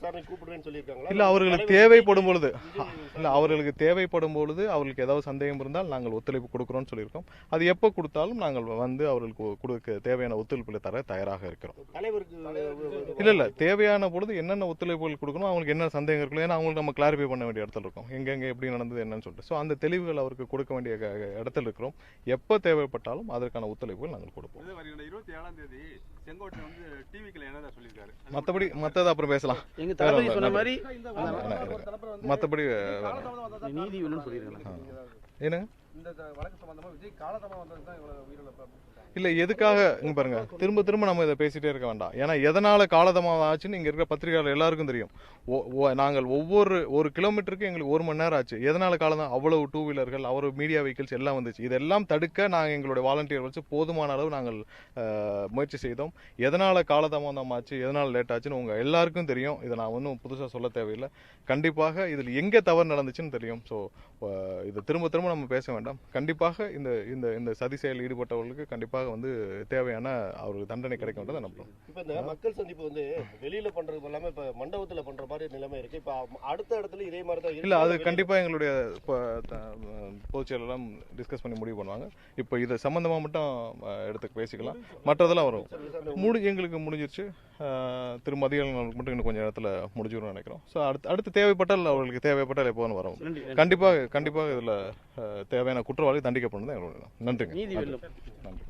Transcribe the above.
விசாரணை கூப்பிடுறேன்னு சொல்லியிருக்காங்களா? இல்ல அவர்களுக்கு தேவைப்படும் பொழுது. இல்ல அவர்களுக்கு தேவைப்படும் பொழுது அவர்களுக்கு ஏதாவது சந்தேகம் இருந்தால் நாங்கள் ஒத்துழைப்பு கொடுக்குறோம்னு சொல்லியிருக்கோம். அது எப்போ கொடுத்தாலும் நாங்கள் வந்து அவர்களுக்கு கொடுக்க தேவையான ஒத்துழைப்புகளை தர தயாராக இருக்கிறோம். இல்ல இல்ல தேவையான பொழுது என்னென்ன ஒத்துழைப்புகள் கொடுக்கணும் அவங்களுக்கு என்ன சந்தேகம் இருக்கும் ஏன்னா அவங்களுக்கு நம்ம கிளாரிஃபை பண்ண வேண்டிய இடத்துல இருக்கோம். எங்கெங்க எப்படி நடந்தது என்னன்னு சொல்லிட்டு. ஸோ அந்த தெளிவுகள் அவருக்கு கொடுக்க வேண்டிய இடத்துல இருக்கிறோம். எப்போ தேவைப்பட்டாலும் அதற்கான ஒத்துழைப்புகள் நாங்கள் கொடுப்போம். இருபத்தி ஏழாம் தேதி செங்கோட்டை வந்து டிவிக்கில் என்னதான் சொல்லியிருக்காரு? மற்றபடி மற்றதை அப்புறம் பேசலாம். மற்றபடி நீதி வேணும்னு சொல்லியிருக்காங்க உயிரிழப்பு இல்ல எதுக்காக இங்க பாருங்க திரும்ப திரும்ப நம்ம இதை பேசிட்டே இருக்க வேண்டாம். ஏன்னா எதனால காலதாமதம் ஆச்சுன்னு இங்க இருக்கிற பத்திரிகையாளர் எல்லாருக்கும் தெரியும். நாங்கள் ஒவ்வொரு ஒரு கிலோமீட்டருக்கு எங்களுக்கு ஒரு மணி நேரம் ஆச்சு. எதனால காலம் அவ்வளவு டூ வீலர்கள் அவ்வளவு மீடியா வெஹிக்கிள்ஸ் எல்லாம் வந்துச்சு. இதெல்லாம் தடுக்க நாங்கள் எங்களுடைய வாலண்டியர் வச்சு போதுமான அளவு நாங்கள் முயற்சி செய்தோம். எதனால காலதாமதம் ஆச்சு எதனால லேட் ஆச்சுன்னு உங்க எல்லாருக்கும் தெரியும். இதை நான் ஒன்றும் புதுசா சொல்ல தேவையில்லை. கண்டிப்பாக இதில் எங்க தவறு நடந்துச்சுன்னு தெரியும். ஸோ இதை திரும்ப திரும்ப நம்ம பேச வேண்டாம். கண்டிப்பாக இந்த இந்த இந்த சதி செயலில் ஈடுபட்டவர்களுக்கு கண்டிப்பாக வந்து தேவையான அவருக்கு தண்டனை கிடைக்கும்ன்றதை நம்புறோம். இப்ப இந்த மக்கள் சந்திப்பு வந்து வெளியில பண்றது இல்லாம இப்ப மண்டபத்துல பண்ற மாதிரி நிலைமை இருக்கு. இப்ப அடுத்த இடத்துல இதே மாதிரி தான் இல்ல அது கண்டிப்பா எங்களுடைய இப்போ பொதுச்செயலாம் டிஸ்கஸ் பண்ணி முடிவு பண்ணுவாங்க. இப்போ இது சம்பந்தமா மட்டும் எடுத்து பேசிக்கலாம். மற்றதெல்லாம் வரும். முடி எங்களுக்கு முடிஞ்சிருச்சு. திரு மதியம் மட்டும் இன்னும் கொஞ்சம் இடத்துல முடிஞ்சிடும்னு நினைக்கிறோம். ஸோ அடுத்து அடுத்து தேவைப்பட்டால் அவர்களுக்கு தேவைப்பட்டால் எப்போ வரும். கண்டிப்பாக கண்டிப்பாக இதில் தேவையான குற்றவாளி தண்டிக்கப்படும் தான் எங்களுடைய. நன்றிங்க. நன்றி.